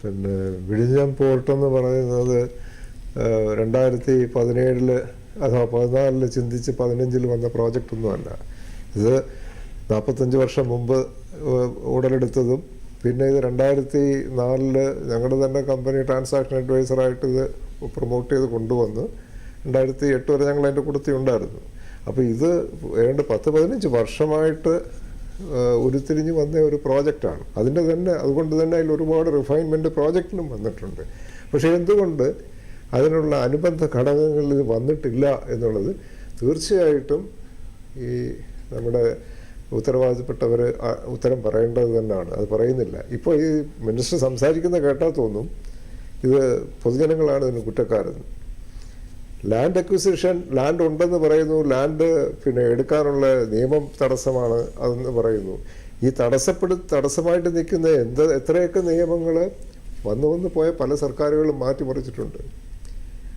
പിന്നെ വിഴിഞ്ഞം പോർട്ട് എന്ന് പറയുന്നത് രണ്ടായിരത്തി പതിനേഴിൽ അഥവാ പതിനാലിൽ ചിന്തിച്ച് പതിനഞ്ചിൽ വന്ന പ്രോജക്റ്റ് ഒന്നുമല്ല ഇത് നാൽപ്പത്തഞ്ച് വർഷം മുമ്പ് ഉടലെടുത്തതും പിന്നെ ഇത് രണ്ടായിരത്തി നാലിൽ ഞങ്ങളുടെ തന്നെ കമ്പനി ട്രാൻസാക്ഷൻ അഡ്വൈസറായിട്ട് ഇത് പ്രൊമോട്ട് ചെയ്ത് കൊണ്ടുവന്ന് രണ്ടായിരത്തി എട്ട് വരെ ഞങ്ങൾ അതിന്റെ കൂട്ടത്തിൽ ഉണ്ടായിരുന്നു അപ്പോൾ ഇത് ഏതാണ്ട് പത്ത് പതിനഞ്ച് വർഷമായിട്ട് ഉരുത്തിരിഞ്ഞ് വന്ന ഒരു പ്രോജക്റ്റാണ്. അതിന്റെ തന്നെ അതുകൊണ്ട് തന്നെ അതിൽ ഒരുപാട് റിഫൈൻമെന്റ് പ്രോജക്റ്റിനും വന്നിട്ടുണ്ട്. പക്ഷേ എന്തുകൊണ്ട് അതിനുള്ള അനുബന്ധ ഘടകങ്ങളിൽ വന്നിട്ടില്ല എന്നുള്ളത് തീർച്ചയായിട്ടും ഈ നമ്മുടെ ഉത്തരവാദിത്തപ്പെട്ടവർ ഉത്തരം പറയേണ്ടത് തന്നെയാണ്. അത് പറയുന്നില്ല. ഇപ്പോൾ ഈ മിനിസ്റ്റർ സംസാരിക്കുന്ന കേട്ടാൽ തോന്നും ഇത് പൊതുജനങ്ങളാണ് ഇതിന് കുറ്റക്കാരെന്ന്. ലാൻഡ് അക്വിസിഷൻ ലാൻഡ് ഉണ്ടെന്ന് പറയുന്നു. ലാൻഡ് പിന്നെ എടുക്കാനുള്ള നിയമം തടസ്സമാണ് അതെന്ന് പറയുന്നു. ഈ തടസ്സപ്പെടു തടസ്സമായിട്ട് നിൽക്കുന്ന എന്ത് എത്രയൊക്കെ നിയമങ്ങൾ വന്നു വന്ന് പോയ പല സർക്കാരുകളും മാറ്റിമറിച്ചിട്ടുണ്ട്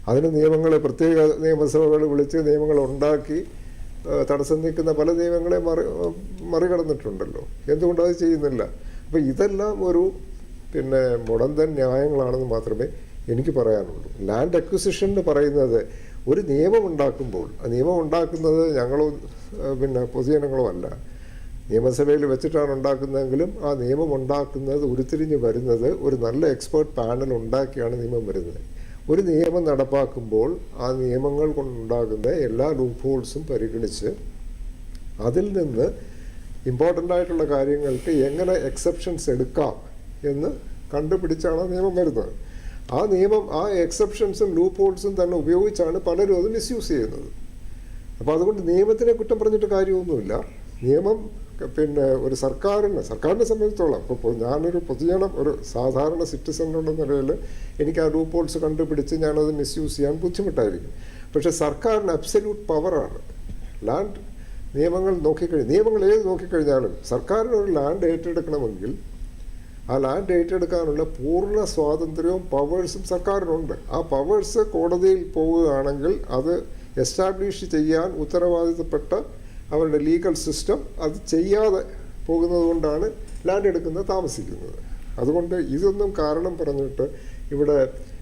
അതിന് നിയമങ്ങൾ പ്രത്യേക നിയമസഭകൾ വിളിച്ച് നിയമങ്ങൾ ഉണ്ടാക്കി തടസ്സം നിൽക്കുന്ന പല നിയമങ്ങളെ മറി മറികടന്നിട്ടുണ്ടല്ലോ. എന്തുകൊണ്ട് അത് ചെയ്യുന്നില്ല? അപ്പോൾ ഇതെല്ലാം ഒരു പിന്നെ മുടന്തൻ ന്യായങ്ങളാണെന്ന് മാത്രമേ എനിക്ക് പറയാനുള്ളൂ. ലാൻഡ് അക്വിസിഷൻ എന്ന് പറയുന്നത് ഒരു നിയമം ഉണ്ടാക്കുമ്പോൾ ആ നിയമം ഉണ്ടാക്കുന്നത് ഞങ്ങളോ പിന്നെ പൊതുജനങ്ങളോ അല്ല. നിയമസഭയിൽ വെച്ചിട്ടാണ് ഉണ്ടാക്കുന്നതെങ്കിലും ആ നിയമം ഉണ്ടാക്കുന്നത് ഉരുത്തിരിഞ്ഞ് വരുന്നത് ഒരു നല്ല എക്സ്പേർട്ട് പാനൽ ഉണ്ടാക്കിയാണ് നിയമം വരുന്നത്. ഒരു നിയമം നടപ്പാക്കുമ്പോൾ ആ നിയമങ്ങൾ കൊണ്ടുണ്ടാകുന്ന എല്ലാ ലൂപ്പ് ഹോൾസും പരിഗണിച്ച് അതിൽ നിന്ന് ഇമ്പോർട്ടന്റ് ആയിട്ടുള്ള കാര്യങ്ങൾക്ക് എങ്ങനെ എക്സെപ്ഷൻസ് എടുക്കാം എന്ന് കണ്ടുപിടിച്ചാണ് നിയമം വരുന്നത്. ആ നിയമം ആ എക്സെപ്ഷൻസും ലൂപ്പ് ഹോൾസും തന്നെ ഉപയോഗിച്ചാണ് പലരും അത് മിസ്യൂസ് ചെയ്യുന്നത്. അപ്പോൾ അതുകൊണ്ട് നിയമത്തിനെ കുറ്റം പറഞ്ഞിട്ട് കാര്യമൊന്നുമില്ല. നിയമം പിന്നെ ഒരു സർക്കാരിനെ സർക്കാരിനെ സംബന്ധിച്ചോളം ഇപ്പോൾ ഞാനൊരു പൊതുജനം ഒരു സാധാരണ സിറ്റിസൺ എന്നുള്ള നിലയിൽ എനിക്ക് ആ ലൂപ്പ് ഹോൾസ് കണ്ടുപിടിച്ച് ഞാനത് മിസ്യൂസ് ചെയ്യാൻ ബുദ്ധിമുട്ടായിരിക്കും. പക്ഷേ സർക്കാരിന് അബ്സല്യൂട്ട് പവറാണ് ലാൻഡ് നിയമങ്ങൾ നോക്കിക്കഴിഞ്ഞ് നിയമങ്ങൾ ഏത് നോക്കിക്കഴിഞ്ഞാലും സർക്കാരിനൊരു ലാൻഡ് ഏറ്റെടുക്കണമെങ്കിൽ ആ ലാൻഡ് ഏറ്റെടുക്കാനുള്ള പൂർണ സ്വാതന്ത്ര്യവും പവേഴ്സും സർക്കാരിനുണ്ട്. ആ പവേഴ്സ് കോടതിയിൽ പോവുകയാണെങ്കിൽ അത് എസ്റ്റാബ്ലിഷ് ചെയ്യാൻ ഉത്തരവാദിത്തപ്പെട്ട അവരുടെ ലീഗൽ സിസ്റ്റം അത് ചെയ്യാതെ പോകുന്നത് കൊണ്ടാണ് ലാൻഡ് എടുക്കുന്നത് താമസിക്കുന്നത്. അതുകൊണ്ട് ഇതൊന്നും കാരണം പറഞ്ഞിട്ട് ഇവിടെ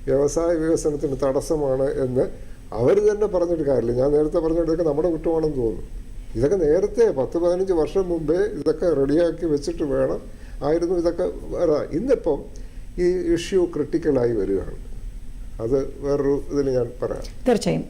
വ്യവസായ വികസനത്തിന് തടസ്സമാണ് എന്ന് അവർ തന്നെ പറഞ്ഞിട്ട് കാര്യമില്ല. ഞാൻ നേരത്തെ പറഞ്ഞിട്ടൊക്കെ നമ്മുടെ കുറ്റമാണെന്ന് തോന്നുന്നു. ഇതൊക്കെ നേരത്തെ പത്ത് പതിനഞ്ച് വർഷം മുമ്പേ ഇതൊക്കെ റെഡിയാക്കി വെച്ചിട്ട് വേണം ആയിരുന്നു ഇതൊക്കെ വേറെ. ഇന്നിപ്പം ഈ ഇഷ്യൂ ക്രിട്ടിക്കലായി വരികയാണ്. അത് വേറൊരു ഇതിൽ ഞാൻ പറയാം. തീർച്ചയായും.